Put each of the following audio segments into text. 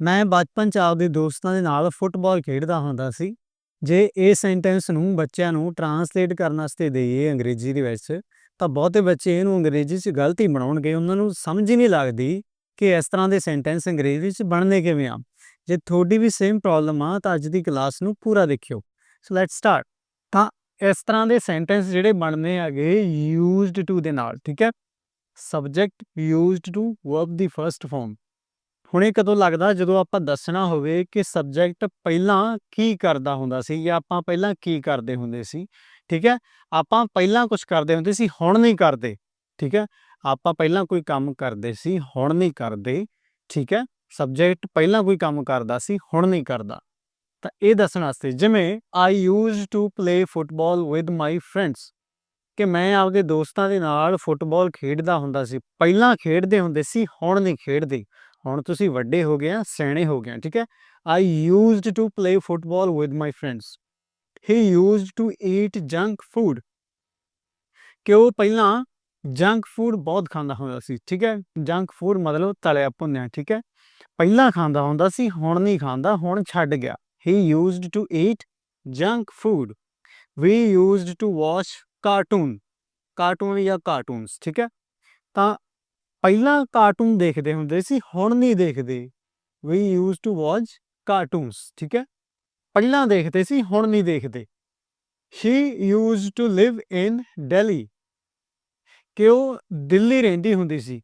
ਮੈਂ ਬਚਪਨ 'ਚ ਆਪਦੇ ਦੋਸਤਾਂ ਦੇ ਨਾਲ ਫੁੱਟਬਾਲ ਖੇਡਦਾ ਹੁੰਦਾ ਸੀ। ਜੇ ਇਹ ਸੈਂਟੈਂਸ ਨੂੰ ਬੱਚਿਆਂ ਨੂੰ ਟਰਾਂਸਲੇਟ ਕਰਨ ਵਾਸਤੇ ਦੇਈਏ ਅੰਗਰੇਜ਼ੀ ਦੇ ਵਿੱਚ, ਤਾਂ ਬਹੁਤੇ ਬੱਚੇ ਇਹਨੂੰ ਅੰਗਰੇਜ਼ੀ 'ਚ ਗਲਤੀ ਬਣਾਉਣਗੇ। ਉਹਨਾਂ ਨੂੰ ਸਮਝ ਹੀ ਨਹੀਂ ਲੱਗਦੀ ਕਿ ਇਸ ਤਰ੍ਹਾਂ ਦੇ ਸੈਂਟੈਂਸ ਅੰਗਰੇਜ਼ੀ 'ਚ ਬਣਨੇ ਕਿਵੇਂ ਆ। ਜੇ ਤੁਹਾਡੀ ਵੀ ਸੇਮ ਪ੍ਰੋਬਲਮ ਆ ਤਾਂ ਅੱਜ ਦੀ ਕਲਾਸ ਨੂੰ ਪੂਰਾ ਦੇਖਿਓ। So let's start. ਤਾਂ ਇਸ ਤਰ੍ਹਾਂ ਦੇ ਸੈਂਟੈਂਸ ਜਿਹੜੇ ਬਣਨੇ ਹੈਗੇ ਯੂਜ਼ਡ ਟੂ ਦੇ ਨਾਲ, ਠੀਕ ਹੈ। ਸਬਜੈਕਟ ਯੂਜ਼ਡ ਟੂ ਵਰਬ ਦੀ ਫਰਸਟ ਫਾਰਮ। ਹੁਣ ਇਹ ਕਦੋਂ ਲੱਗਦਾ ਜਦੋਂ ਆਪਾਂ ਦੱਸਣਾ ਹੋਵੇ ਕਿ ਸਬਜੈਕਟ ਪਹਿਲਾਂ ਕੀ ਕਰਦਾ ਹੁੰਦਾ ਸੀ ਜਾਂ ਆਪਾਂ ਪਹਿਲਾਂ ਕੀ ਕਰਦੇ ਹੁੰਦੇ ਸੀ, ਠੀਕ ਹੈ? ਆਪਾਂ ਪਹਿਲਾਂ ਕੁਝ ਕਰਦੇ ਹੁੰਦੇ ਸੀ, ਹੁਣ ਨਹੀਂ ਕਰਦੇ, ਠੀਕ ਹੈ? ਆਪਾਂ ਪਹਿਲਾਂ ਕੋਈ ਕੰਮ ਕਰਦੇ ਸੀ, ਹੁਣ ਨਹੀਂ ਕਰਦੇ, ਠੀਕ ਹੈ? ਸਬਜੈਕਟ ਪਹਿਲਾਂ ਕੋਈ ਕੰਮ ਕਰਦਾ ਸੀ, ਹੁਣ ਨਹੀਂ ਕਰਦਾ। ਤਾਂ ਇਹ ਦੱਸਣ ਵਾਸਤੇ ਜਿਵੇਂ I used to play football with my friends ਕਿ ਮੈਂ ਆਪਦੇ ਦੋਸਤਾਂ ਦੇ ਨਾਲ ਫੁੱਟਬਾਲ ਖੇਡਦਾ ਹੁੰਦਾ ਸੀ, ਪਹਿਲਾਂ ਖੇਡਦੇ ਹੁੰਦੇ ਸੀ, ਹੁਣ ਨਹੀਂ ਖੇਡਦੇ। ਹੁਣ ਤੁਸੀਂ ਵੱਡੇ ਹੋ ਗਏ ਆ, ਸਿਆਣੇ ਹੋ ਗਏ ਆ, ਠੀਕ ਹੈ? I used to play football with my friends he used to eat junk food ਕਿ ਉਹ ਪਹਿਲਾਂ ਜੰਕ ਫੂਡ ਬਹੁਤ ਖਾਂਦਾ ਹੁੰਦਾ ਸੀ, ਠੀਕ ਹੈ? ਜੰਕ ਫੂਡ ਮਤਲਬ ਤਲਿਆ ਭੁੰਨਿਆ, ਠੀਕ ਹੈ? ਪਹਿਲਾਂ ਖਾਂਦਾ ਹੁੰਦਾ ਸੀ, ਹੁਣ ਨਹੀਂ ਖਾਂਦਾ, ਹੁਣ ਛੱਡ ਗਿਆ। He used to eat junk food we used to watch cartoon cartoon ਜਾਂ ਕਾਰਟੂਨਸ ਠੀਕ ਹੈ? ਤਾਂ ਪਹਿਲਾਂ ਕਾਰਟੂਨ ਦੇਖਦੇ ਹੁੰਦੇ ਸੀ, ਹੁਣ ਨਹੀਂ ਦੇਖਦੇ। We use to watch cartoons ਠੀਕ ਹੈ? ਪਹਿਲਾਂ ਦੇਖਦੇ ਸੀ, ਹੁਣ ਨਹੀਂ ਦੇਖਦੇ। She use to live in Delhi ਕਿ ਉਹ ਦਿੱਲੀ ਰਹਿੰਦੀ ਹੁੰਦੀ ਸੀ।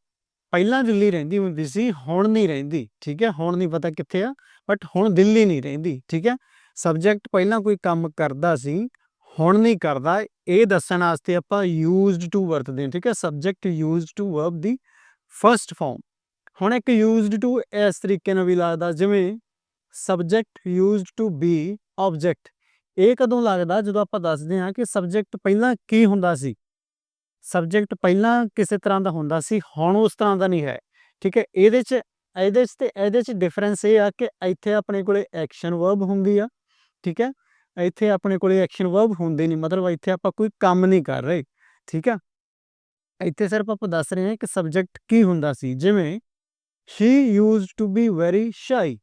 ਪਹਿਲਾਂ ਦਿੱਲੀ ਰਹਿੰਦੀ ਹੁੰਦੀ ਸੀ, ਹੁਣ ਨਹੀਂ ਰਹਿੰਦੀ, ਠੀਕ ਹੈ? ਹੁਣ ਨਹੀਂ ਪਤਾ ਕਿੱਥੇ ਆ ਬਟ ਹੁਣ ਦਿੱਲੀ ਨਹੀਂ ਰਹਿੰਦੀ, ਠੀਕ ਹੈ? ਸਬਜੈਕਟ ਪਹਿਲਾਂ ਕੋਈ ਕੰਮ ਕਰਦਾ ਸੀ, ਹੁਣ ਨਹੀਂ ਕਰਦਾ। ਇਹ ਦੱਸਣ ਵਾਸਤੇ ਆਪਾਂ ਯੂਜ਼ਡ ਟੂ ਵਰਤਦੇ ਹਾਂ, ਠੀਕ ਹੈ? ਸਬਜੈਕਟ ਯੂਜ਼ਡ ਟੂ ਵਰਬ ਦੀ ਫਰਸਟ ਫਾਰਮ ਹੁਣ ਇੱਕ ਯੂਜ਼ਡ ਟੂ ਇਸ ਤਰੀਕੇ ਨਾਲ ਵੀ ਲੱਗਦਾ, ਜਿਵੇਂ subject used to be object ਇਹ ਕਦੋਂ ਲੱਗਦਾ? ਜਦੋਂ ਆਪਾਂ ਦੱਸਦੇ ਹਾਂ ਕਿ ਸਬਜੈਕਟ ਪਹਿਲਾਂ ਕੀ ਹੁੰਦਾ ਸੀ। ਸਬਜੈਕਟ ਪਹਿਲਾਂ ਕਿਸੇ ਤਰ੍ਹਾਂ ਦਾ ਹੁੰਦਾ ਸੀ, ਹੁਣ ਉਸ ਤਰ੍ਹਾਂ ਦਾ ਨਹੀਂ ਹੈ। ਠੀਕ ਹੈ, ਇਹਦੇ 'ਚ ਇਹਦੇ 'ਚ ਤੇ ਇਹਦੇ 'ਚ ਡਿਫਰੈਂਸ ਇਹ ਆ ਕਿ ਇੱਥੇ ਆਪਣੇ ਕੋਲੇ ਐਕਸ਼ਨ ਵਰਬ ਹੁੰਦੀ ਆ। ਠੀਕ ਹੈ, ਇੱਥੇ ਆਪਣੇ ਕੋਲੇ ਐਕਸ਼ਨ ਵਰਬ ਹੁੰਦੇ ਨਹੀਂ, ਮਤਲਬ ਇੱਥੇ ਆਪਾਂ ਕੋਈ ਕੰਮ ਨਹੀਂ ਕਰ ਰਹੇ। ਠੀਕ ਹੈ ਇੱਥੇ ਸਿਰਫ ਆਪਾਂ ਦੱਸ ਰਹੇ ਹਾਂ ਕਿ ਸਬਜੈਕਟ ਕੀ ਹੁੰਦਾ ਸੀ, ਜਿਵੇਂ she used to be very shy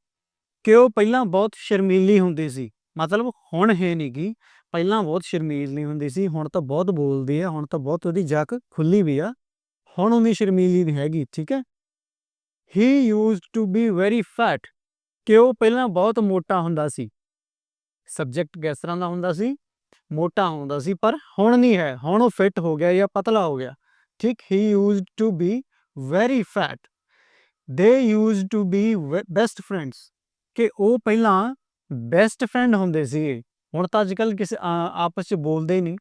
ਕਿ ਉਹ ਪਹਿਲਾਂ ਬਹੁਤ ਸ਼ਰਮੀਲੀ ਹੁੰਦੀ ਸੀ, ਮਤਲਬ ਹੁਣ ਹੈ ਨਹੀਂਗੀ ਪਹਿਲਾਂ ਬਹੁਤ ਸ਼ਰਮੀਲੀ ਹੁੰਦੀ ਸੀ, ਹੁਣ ਤਾਂ ਬਹੁਤ ਬੋਲਦੀ ਆ ਹੁਣ ਤਾਂ ਬਹੁਤ ਉਹਦੀ ਜੱਕ ਖੁੱਲੀ ਵੀ ਆ, ਹੁਣ ਉਹਦੀ ਸ਼ਰਮੀਲੀ ਨਹੀਂ ਹੈਗੀ, ਠੀਕ ਹੈ। He used to be very fat ਕਿ ਉਹ ਪਹਿਲਾਂ ਬਹੁਤ ਮੋਟਾ ਹੁੰਦਾ ਸੀ ਸਬਜੈਕਟ ਕਿਸ ਤਰ੍ਹਾਂ ਦਾ ਹੁੰਦਾ ਸੀ, ਮੋਟਾ ਹੁੰਦਾ ਸੀ, ਪਰ ਹੁਣ ਨਹੀਂ ਹੈ, ਹੁਣ ਉਹ ਫਿੱਟ ਹੋ ਗਿਆ ਜਾਂ ਪਤਲਾ ਹੋ ਗਿਆ। ਠੀਕ ਹੀ used to be very fat ਦੇ used to be best friends ਕਿ ਉਹ ਪਹਿਲਾਂ ਬੈਸਟ ਫਰੈਂਡ ਹੁੰਦੇ ਸੀ ਹੁਣ ਤਾਂ ਅੱਜਕੱਲ ਕਿਸੇ ਆਪਸ ਚ ਬੋਲਦੇ ਹੀ ਨਹੀਂ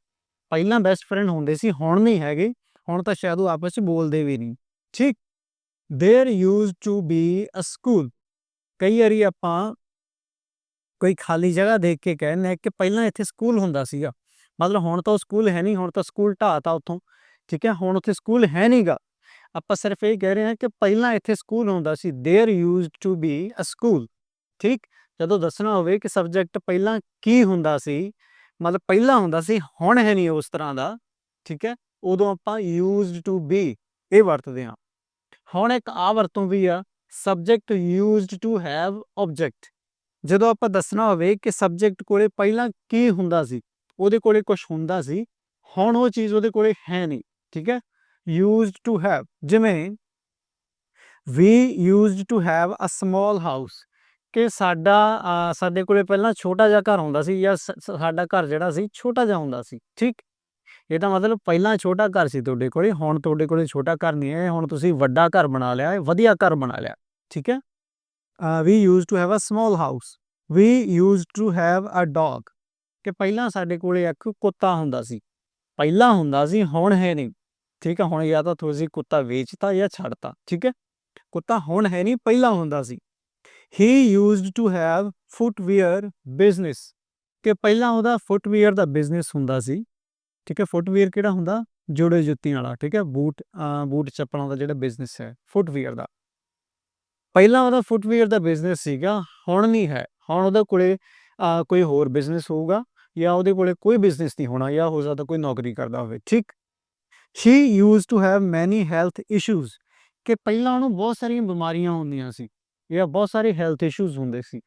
ਪਹਿਲਾਂ ਬੈਸਟ ਫਰੈਂਡ ਹੁੰਦੇ ਸੀ ਹੁਣ ਨਹੀਂ ਹੈਗੇ ਹੁਣ ਤਾਂ ਸ਼ਾਇਦ ਉਹ ਆਪਸ ਚ ਬੋਲਦੇ ਵੀ ਨਹੀਂ ਠੀਕ there used to be a school ਕਈ ਵਾਰੀ ਆਪਾਂ ਕੋਈ ਖਾਲੀ ਜਗ੍ਹਾ ਦੇਖ ਕੇ ਕਹਿੰਦੇ ਕਿ ਪਹਿਲਾਂ ਇੱਥੇ ਸਕੂਲ ਹੁੰਦਾ ਸੀਗਾ ਮਤਲਬ ਹੁਣ ਤਾਂ ਉਹ ਸਕੂਲ ਹੈ ਨਹੀਂ ਹੁਣ ਤਾਂ ਸਕੂਲ ਢਾਤਾ ਉੱਥੋਂ ਠੀਕ ਹੈ ਹੁਣ ਉੱਥੇ ਸਕੂਲ ਹੈ ਨਹੀਂਗਾ ਆਪਾਂ ਸਿਰਫ ਇਹ ਕਹਿ ਰਹੇ ਹਾਂ ਕਿ ਪਹਿਲਾਂ ਇੱਥੇ ਸਕੂਲ ਹੁੰਦਾ ਸੀ there used to be a school ਠੀਕ ਜਦੋਂ ਦੱਸਣਾ ਹੋਵੇ ਕਿ ਸਬਜੈਕਟ ਪਹਿਲਾਂ ਕੀ ਹੁੰਦਾ ਸੀ ਮਤਲਬ ਪਹਿਲਾਂ ਹੁੰਦਾ ਸੀ ਹੁਣ ਹੈ ਨਹੀਂ ਉਸ ਤਰ੍ਹਾਂ ਦਾ ਠੀਕ ਹੈ ਉਦੋਂ ਆਪਾਂ ਯੂਜ਼ਡ ਟੂ ਬੀ ਇਹ ਵਰਤਦੇ ਹਾਂ ਹੁਣ ਇੱਕ ਆ ਵਰਤੋਂ ਵੀ ਆ subject used to have object ਜਦੋਂ ਆਪਾਂ ਦੱਸਣਾ ਹੋਵੇ ਕਿ ਸਬਜੈਕਟ ਕੋਲੇ ਪਹਿਲਾਂ ਕੀ ਹੁੰਦਾ ਸੀ ਉਹਦੇ ਕੋਲੇ ਕੁਝ ਹੁੰਦਾ ਸੀ ਹੁਣ ਉਹ ਚੀਜ਼ ਉਹਦੇ ਕੋਲੇ ਹੈ ਨਹੀਂ ਠੀਕ ਹੈ ਯੂਜ਼ਡ ਟੂ ਹੈਵ ਜਿਵੇਂ we used to have a small house ਕਿ ਸਾਡਾ ਸਾਡੇ ਕੋਲੇ ਪਹਿਲਾਂ ਛੋਟਾ ਜਿਹਾ ਘਰ ਹੁੰਦਾ ਸੀ ਜਾਂ ਸਾਡਾ ਘਰ ਜਿਹੜਾ ਸੀ ਛੋਟਾ ਜਿਹਾ ਹੁੰਦਾ ਸੀ, ਠੀਕ? ਇਹਦਾ ਮਤਲਬ ਪਹਿਲਾਂ ਛੋਟਾ ਘਰ ਸੀ ਤੁਹਾਡੇ ਕੋਲੇ, ਹੁਣ ਤੁਹਾਡੇ ਕੋਲੇ ਛੋਟਾ ਘਰ ਨਹੀਂ ਹੈ, ਹੁਣ ਤੁਸੀਂ ਵੱਡਾ ਘਰ ਬਣਾ ਲਿਆ ਹੈ ਵਧੀਆ ਘਰ ਬਣਾ ਲਿਆ, ਠੀਕ ਹੈ? We used to have a small house we used to have a dog ਕਿ ਪਹਿਲਾਂ ਸਾਡੇ ਕੋਲੇ ਇੱਕ ਕੁੱਤਾ ਹੁੰਦਾ ਸੀ, ਪਹਿਲਾਂ ਹੁੰਦਾ ਸੀ, ਹੁਣ ਹੈ ਨਹੀਂ। ਠੀਕ ਹੈ, ਹੁਣ ਜਾਂ ਤਾਂ ਤੁਸੀਂ ਕੁੱਤਾ ਵੇਚਤਾ ਜਾਂ ਛੱਡਤਾ, ਠੀਕ ਹੈ। ਕੁੱਤਾ ਹੁਣ ਹੈ ਨਹੀਂ, ਪਹਿਲਾਂ ਹੁੰਦਾ ਸੀ। He used to have footwear business ਕਿ ਪਹਿਲਾਂ ਉਹਦਾ ਫੁੱਟਵੇਅਰ ਦਾ ਬਿਜ਼ਨਸ ਹੁੰਦਾ ਸੀ, ਠੀਕ ਹੈ। ਫੁੱਟਵੇਅਰ ਕਿਹੜਾ ਹੁੰਦਾ? ਜੋੜੇ ਜੁੱਤੀਆਂ ਵਾਲਾ, ਠੀਕ ਹੈ। ਬੂਟ ਬੂਟ ਚੱਪਲਾਂ ਦਾ ਜਿਹੜਾ ਬਿਜ਼ਨਸ ਹੈ ਫੁੱਟਵੀਅਰ ਦਾ। ਪਹਿਲਾਂ ਉਹਦਾ ਫੁੱਟਵੇਅਰ ਦਾ ਬਿਜ਼ਨਸ ਸੀਗਾ, ਹੁਣ ਨਹੀਂ ਹੈ। ਹੁਣ ਉਹਦੇ ਕੋਲੇ ਕੋਈ ਹੋਰ ਬਿਜ਼ਨਸ ਹੋਊਗਾ ਜਾਂ ਉਹਦੇ ਕੋਲੇ ਕੋਈ ਬਿਜ਼ਨਸ ਨਹੀਂ ਹੋਣਾ ਜਾਂ ਹੋ ਸਕਦਾ ਕੋਈ ਨੌਕਰੀ ਕਰਦਾ ਹੋਵੇ, ਠੀਕ? She used to have many health issues ਕਿ ਪਹਿਲਾਂ ਉਹਨੂੰ ਬਹੁਤ ਸਾਰੀਆਂ ਬਿਮਾਰੀਆਂ ਹੁੰਦੀਆਂ ਸੀ ਜਾਂ ਬਹੁਤ ਸਾਰੇ ਹੈਲਥ ਇਸ਼ੂਜ਼ ਹੁੰਦੇ ਸੀ,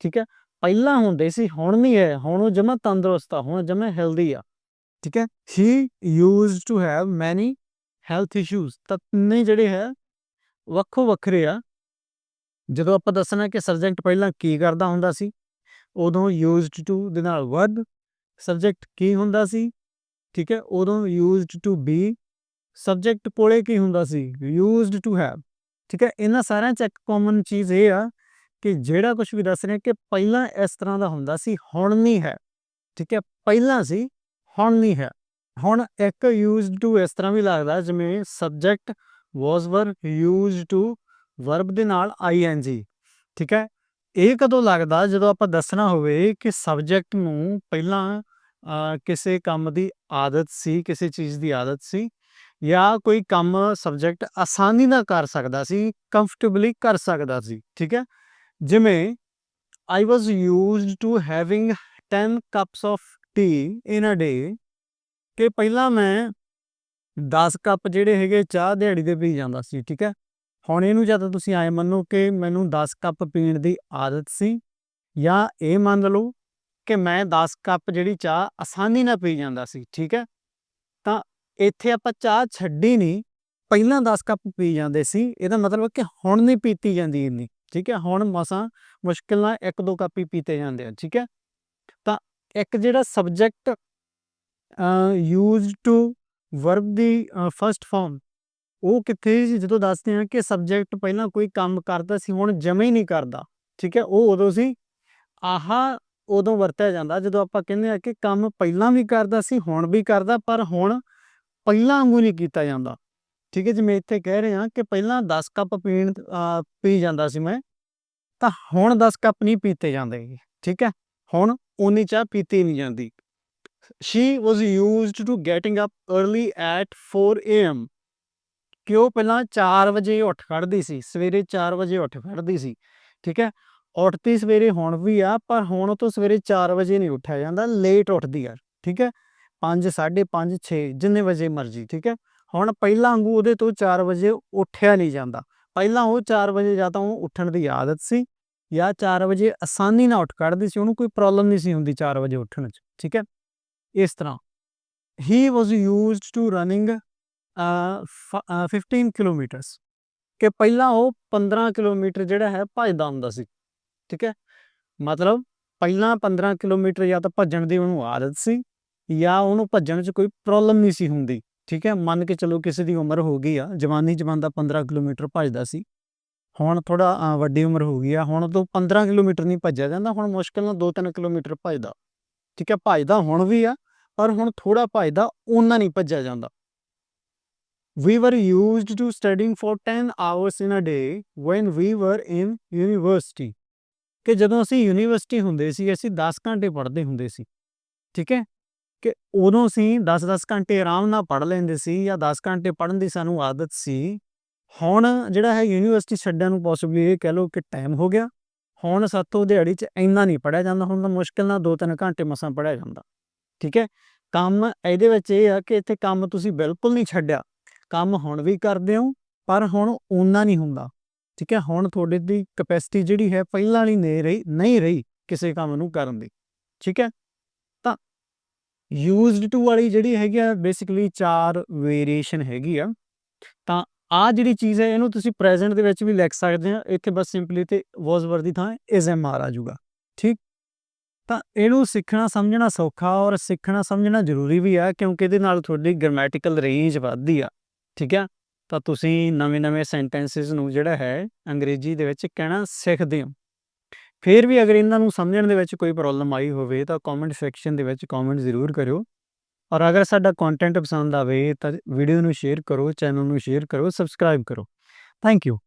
ਠੀਕ ਹੈ? ਪਹਿਲਾਂ ਹੁੰਦੇ ਸੀ, ਹੁਣ ਨਹੀਂ ਹੈ, ਹੁਣ ਉਹ ਜਮਾ ਤੰਦਰੁਸਤ ਆ, ਹੁਣ ਜਮਾ ਹੈਲਦੀ ਆ, ਠੀਕ ਹੈ? She used to have many health issues ਤਾਂ ਤਿੰਨੇ ਜਿਹੜੇ ਹੈ ਵੱਖੋ ਵੱਖਰੇ ਆ। ਜਦੋਂ ਆਪਾਂ ਦੱਸਣਾ ਕਿ ਸਬਜੈਕਟ ਪਹਿਲਾਂ ਕੀ ਕਰਦਾ ਹੁੰਦਾ ਸੀ, ਉਦੋਂ ਯੂਜ਼ਡ ਟੂ ਦੇ ਨਾਲ ਵਰਬ ਸਬਜੈਕਟ ਕੀ ਹੁੰਦਾ ਸੀ? ਠੀਕ ਹੈ, ਉਦੋਂ ਯੂਜ਼ਡ ਟੂ ਬੀ ਸਬਜੈਕਟ ਕੋਲੇ ਕੀ ਹੁੰਦਾ ਸੀ? ਯੂਜ਼ਡ ਟੂ ਹੈਵ ਠੀਕ ਹੈ, ਇਹਨਾਂ ਸਾਰਿਆਂ ਚ ਇੱਕ ਕਾਮਨ ਚੀਜ਼ ਇਹ ਆ ਕਿ ਜਿਹੜਾ ਕੁਝ ਵੀ ਦੱਸ ਰਹੇ ਕਿ ਪਹਿਲਾਂ ਇਸ ਤਰ੍ਹਾਂ ਦਾ ਹੁੰਦਾ ਸੀ, ਹੁਣ ਨਹੀਂ ਹੈ। ਠੀਕ ਹੈ, ਪਹਿਲਾਂ ਸੀ, ਹੁਣ ਨਹੀਂ ਹੈ। ਹੁਣ ਇੱਕ ਯੂਜ਼ਡ ਟੂ ਇਸ ਤਰ੍ਹਾਂ ਵੀ ਲੱਗਦਾ ਜਿਵੇਂ ਸਬਜੈਕਟ ਵਾਸ ਵਰ ਯੂਜ਼ਡ ਟੂ ਵਰਬ ਦੇ ਨਾਲ ਆਈਐਨਜੀ ਠੀਕ ਹੈ, ਇਹ ਕਦੋਂ ਲੱਗਦਾ? ਜਦੋਂ ਆਪਾਂ ਦੱਸਣਾ ਹੋਵੇ ਕਿ ਸਬਜੈਕਟ ਨੂੰ ਪਹਿਲਾਂ ਕਿਸੇ ਕੰਮ ਦੀ ਆਦਤ ਸੀ, ਕਿਸੇ ਚੀਜ਼ ਦੀ ਆਦਤ ਸੀ ਜਾਂ ਕੋਈ ਕੰਮ ਸਬਜੈਕਟ ਆਸਾਨੀ ਨਾਲ ਕਰ ਸਕਦਾ ਸੀ ਕੰਫਰਟੇਬਲੀ ਕਰ ਸਕਦਾ ਸੀ, ਠੀਕ ਹੈ? ਜਿਵੇਂ I was used to having 10 cups of tea in a day ਕਿ ਪਹਿਲਾਂ ਮੈਂ 10 ਕੱਪ ਜਿਹੜੇ ਹੈਗੇ ਚਾਹ ਦਿਹਾੜੀ ਦੇ ਪੀ ਜਾਂਦਾ ਸੀ, ਠੀਕ ਹੈ? ਹੁਣ ਇਹਨੂੰ ਜਦ ਤੁਸੀਂ ਆਏ ਮੰਨੋ ਕਿ ਮੈਨੂੰ 10 ਕੱਪ ਪੀਣ ਦੀ ਆਦਤ ਸੀ ਜਾਂ ਇਹ ਮੰਨ ਲਓ ਕਿ ਮੈਂ 10 ਕੱਪ ਜਿਹੜੀ ਚਾਹ ਆਸਾਨੀ ਨਾਲ ਪੀ ਜਾਂਦਾ ਸੀ, ਠੀਕ ਹੈ? ਤਾਂ ਇੱਥੇ ਆਪਾਂ ਚਾਹ ਛੱਡੀ ਨਹੀਂ, ਪਹਿਲਾਂ 10 ਕੱਪ ਪੀ ਜਾਂਦੇ ਸੀ, ਇਹਦਾ ਮਤਲਬ ਕਿ ਹੁਣ ਨਹੀਂ ਪੀਤੀ ਜਾਂਦੀ ਇੰਨੀ, ਠੀਕ ਹੈ? ਹੁਣ ਮਸਾਂ ਮੁਸ਼ਕਿਲ ਨਾਲ ਇੱਕ ਦੋ ਕੱਪ ਹੀ ਪੀਤੇ ਜਾਂਦੇ ਆ, ਠੀਕ ਹੈ? ਤਾਂ ਇੱਕ ਜਿਹੜਾ ਸਬਜੈਕਟ ਯੂਜ਼ਡ ਟੂ ਵਰਬ ਦੀ ਫਰਸਟ ਫਾਰਮ ਉਹ ਕਿੱਥੇ ਜਦੋਂ ਦੱਸਦੇ ਆ ਕਿ ਸਬਜੈਕਟ ਪਹਿਲਾਂ ਕੋਈ ਕੰਮ ਕਰਦਾ ਸੀ, ਹੁਣ ਜਮੇ ਹੀ ਨਹੀਂ ਕਰਦਾ, ਠੀਕ ਹੈ? ਉਹ ਉਦੋਂ ਸੀ, ਆਹਾ ਉਦੋਂ ਵਰਤਿਆ ਜਾਂਦਾ। ਜਦੋਂ ਆਪਾਂ ਕਹਿੰਦੇ ਆ ਕਿ ਕੰਮ ਪਹਿਲਾਂ ਵੀ ਕਰਦਾ ਸੀ, ਹੁਣ ਵੀ ਕਰਦਾ, ਪਰ ਹੁਣ ਪਹਿਲਾਂ ਵਾਂਗੂ ਨਹੀਂ ਕੀਤਾ ਜਾਂਦਾ। ਠੀਕ ਹੈ ਜਿਵੇਂ ਇੱਥੇ ਕਹਿ ਰਹੇ ਆ ਕਿ ਪਹਿਲਾਂ 10 ਕੱਪ ਪੀਣ ਪੀ ਜਾਂਦਾ ਸੀ ਮੈਂ, ਤਾਂ ਹੁਣ 10 ਕੱਪ ਨਹੀਂ ਪੀਤੇ ਜਾਂਦੇ ਠੀਕ ਹੈ, ਹੁਣ ਉਨੀ ਚਾਹ ਪੀਤੀ ਨਹੀਂ ਜਾਂਦੀ। She was used to getting up early at 4 am ਕਿ ਉਹ ਪਹਿਲਾਂ 4 ਵਜੇ ਉੱਠ ਖੜਦੀ ਸੀ, ਸਵੇਰੇ 4 ਵਜੇ ਉੱਠ ਖੜਦੀ ਸੀ। ਠੀਕ ਹੈ ਉੱਠਦੀ ਸਵੇਰੇ ਹੁਣ ਵੀ ਆ, ਪਰ ਹੁਣ ਤੋਂ ਸਵੇਰੇ 4 ਵਜੇ ਨਹੀਂ ਉੱਠਿਆ ਜਾਂਦਾ ਲੇਟ ਉੱਠਦੀ ਆ, ਠੀਕ ਹੈ? 5 5:30 6 ਜਿੰਨੇ ਵਜੇ ਮਰਜ਼ੀ, ਠੀਕ ਹੈ? ਹੁਣ ਪਹਿਲਾਂ ਵਾਂਗੂ ਉਹਦੇ ਤੋਂ 4 ਵਜੇ ਉੱਠਿਆ ਨਹੀਂ ਜਾਂਦਾ। ਪਹਿਲਾਂ ਉਹ 4 ਵਜੇ ਜਾਂ ਤਾਂ ਉਹ ਉੱਠਣ ਦੀ ਆਦਤ ਸੀ, ਜਾਂ 4 ਵਜੇ ਆਸਾਨੀ ਨਾਲ ਉੱਠ ਕੱਢਦੀ ਸੀ, ਉਹਨੂੰ ਕੋਈ ਪ੍ਰੋਬਲਮ ਨਹੀਂ ਸੀ ਹੁੰਦੀ 4 ਵਜੇ ਉੱਠਣ 'ਚ, ਠੀਕ ਹੈ? ਇਸ ਤਰ੍ਹਾਂ। ਹੀ was used to running 15 kilometres ਕਿ ਪਹਿਲਾਂ ਉਹ 15 ਕਿਲੋਮੀਟਰ ਜਿਹੜਾ ਹੈ ਭੱਜਦਾ ਹੁੰਦਾ ਸੀ। ਠੀਕ ਹੈ। ਮਤਲਬ ਪਹਿਲਾਂ 15 ਕਿਲੋਮੀਟਰ ਜਾਂ ਤਾਂ ਭੱਜਣ ਦੀ ਉਹਨੂੰ ਆਦਤ ਸੀ ਜਾਂ ਉਹਨੂੰ ਭੱਜਣ 'ਚ ਕੋਈ ਪ੍ਰੋਬਲਮ ਨਹੀਂ ਸੀ ਹੁੰਦੀ, ਠੀਕ ਹੈ। ਮੰਨ ਕੇ ਚਲੋ ਕਿਸੇ ਦੀ ਉਮਰ ਹੋ ਗਈ ਆ, ਜਵਾਨੀ 'ਚ ਦਾ 15 ਕਿਲੋਮੀਟਰ ਭੱਜਦਾ ਸੀ। ਹੁਣ ਥੋੜਾ ਵੱਡੀ ਉਮਰ ਹੋ ਗਈ ਆ, ਹੁਣ ਤੋਂ 15 ਕਿਲੋਮੀਟਰ ਨਹੀਂ ਭੱਜਿਆ ਜਾਂਦਾ, ਹੁਣ ਮੁਸ਼ਕਿਲ ਨਾਲ 2-3 ਕਿਲੋਮੀਟਰ ਭੱਜਦਾ, ਠੀਕ ਹੈ। ਭੱਜਦਾ ਹੁਣ ਵੀ ਆ, ਪਰ ਹੁਣ ਥੋੜਾ ਭੱਜਦਾ ਉਹਨਾਂ ਨਹੀਂ ਭੱਜਿਆ ਜਾਂਦਾ। We were used to studying for 10 hours in a day when we were in university ਕਿ ਜਦੋਂ ਅਸੀਂ ਯੂਨੀਵਰਸਿਟੀ ਹੁੰਦੇ ਸੀ, ਅਸੀਂ 10 ਘੰਟੇ ਪੜ੍ਹਦੇ ਹੁੰਦੇ ਸੀ, ਠੀਕ ਹੈ? ਕਿ ਉਦੋਂ ਅਸੀਂ 10-10 ਘੰਟੇ ਆਰਾਮ ਨਾਲ ਪੜ੍ਹ ਲੈਂਦੇ ਸੀ ਜਾਂ 10 ਘੰਟੇ ਪੜ੍ਹਨ ਦੀ ਸਾਨੂੰ ਆਦਤ ਸੀ। ਹੁਣ ਜਿਹੜਾ ਹੈ ਯੂਨੀਵਰਸਿਟੀ ਛੱਡਣ ਨੂੰ ਪੋਸੀਬਲੀ ਇਹ ਕਹਿ ਲਓ ਕਿ ਟਾਈਮ ਹੋ ਗਿਆ। ਹੁਣ ਸਾਤੋਂ ਦਿਹਾੜੀ 'ਚ ਇੰਨਾ ਨਹੀਂ ਪੜ੍ਹਿਆ ਜਾਂਦਾ, ਹੁਣ ਤਾਂ ਮੁਸ਼ਕਿਲ ਨਾਲ 2-3 ਘੰਟੇ ਮਸਾਂ ਪੜ੍ਹਿਆ ਜਾਂਦਾ, ਠੀਕ ਹੈ? ਕੰਮ ਇਹਦੇ ਵਿੱਚ ਇਹ ਆ ਕਿ ਇੱਥੇ ਕੰਮ ਤੁਸੀਂ ਬਿਲਕੁਲ ਨਹੀਂ ਛੱਡਿਆ। ਕੰਮ ਹੁਣ ਵੀ ਕਰਦੇ ਹੋ, ਪਰ ਹੁਣ ਓਨਾ ਨਹੀਂ ਹੁੰਦਾ। ਠੀਕ ਹੈ, ਹੁਣ ਤੁਹਾਡੇ ਦੀ ਕਪੈਸਿਟੀ ਜਿਹੜੀ ਹੈ ਪਹਿਲਾਂ ਵਾਲੀ ਨਹੀਂ ਰਹੀ ਨਹੀਂ ਰਹੀ ਕਿਸੇ ਕੰਮ ਨੂੰ ਕਰਨ ਦੀ, ਠੀਕ ਹੈ। ਤਾਂ ਯੂਜ਼ਡ ਟੂ ਵਾਲੀ ਜਿਹੜੀ ਹੈਗੀ ਆ ਬੇਸਿਕਲੀ ਚਾਰ ਵੇਰੀਏਸ਼ਨ ਹੈਗੀ ਆ। ਤਾਂ ਆ ਜਿਹੜੀ ਚੀਜ਼ ਹੈ, ਇਹਨੂੰ ਤੁਸੀਂ ਪ੍ਰੈਜ਼ੈਂਟ ਦੇ ਵਿੱਚ ਵੀ ਲਿਖ ਸਕਦੇ ਆ, ਇੱਥੇ ਬਸ ਸਿੰਪਲੀ ਤੇ ਵਾਸ ਵਰ ਦੀ ਥਾਂ ਇਜ਼ ਐਮ ਆਰ ਆ ਜਾਊਗਾ, ਠੀਕ। ਤਾਂ ਇਹਨੂੰ ਸਿੱਖਣਾ, ਸਮਝਣਾ ਸੌਖਾ ਔਰ ਸਿੱਖਣਾ, ਸਮਝਣਾ ਜ਼ਰੂਰੀ ਵੀ ਆ, ਕਿਉਂਕਿ ਇਹਦੇ ਨਾਲ ਤੁਹਾਡੀ ਗ੍ਰਾਮੈਟੀਕਲ ਰੇਂਜ ਵੱਧਦੀ ਆ, ਠੀਕ ਹੈ। ਤਾਂ ਤੁਸੀਂ ਨਵੇਂ-ਨਵੇਂ ਸੈਂਟੈਂਸਸ ਨੂੰ ਜਿਹੜਾ ਹੈ ਅੰਗਰੇਜ਼ੀ ਦੇ ਵਿੱਚ ਕਹਿਣਾ ਸਿੱਖਦੇ ਹੋ। ਫਿਰ ਵੀ ਅਗਰ ਇਹਨਾਂ ਨੂੰ ਸਮਝਣ ਦੇ ਵਿੱਚ ਕੋਈ ਪ੍ਰੋਬਲਮ ਆਈ ਹੋਵੇ ਤਾਂ ਕਮੈਂਟ ਸੈਕਸ਼ਨ ਦੇ ਵਿੱਚ ਕਮੈਂਟ ਜ਼ਰੂਰ ਕਰਿਓ। ਔਰ ਅਗਰ ਸਾਡਾ ਕੰਟੈਂਟ ਪਸੰਦ ਆਵੇ ਤਾਂ ਵੀਡੀਓ ਨੂੰ ਸ਼ੇਅਰ ਕਰੋ ਚੈਨਲ ਨੂੰ ਸ਼ੇਅਰ ਕਰੋ ਸਬਸਕ੍ਰਾਈਬ ਕਰੋ। Thank you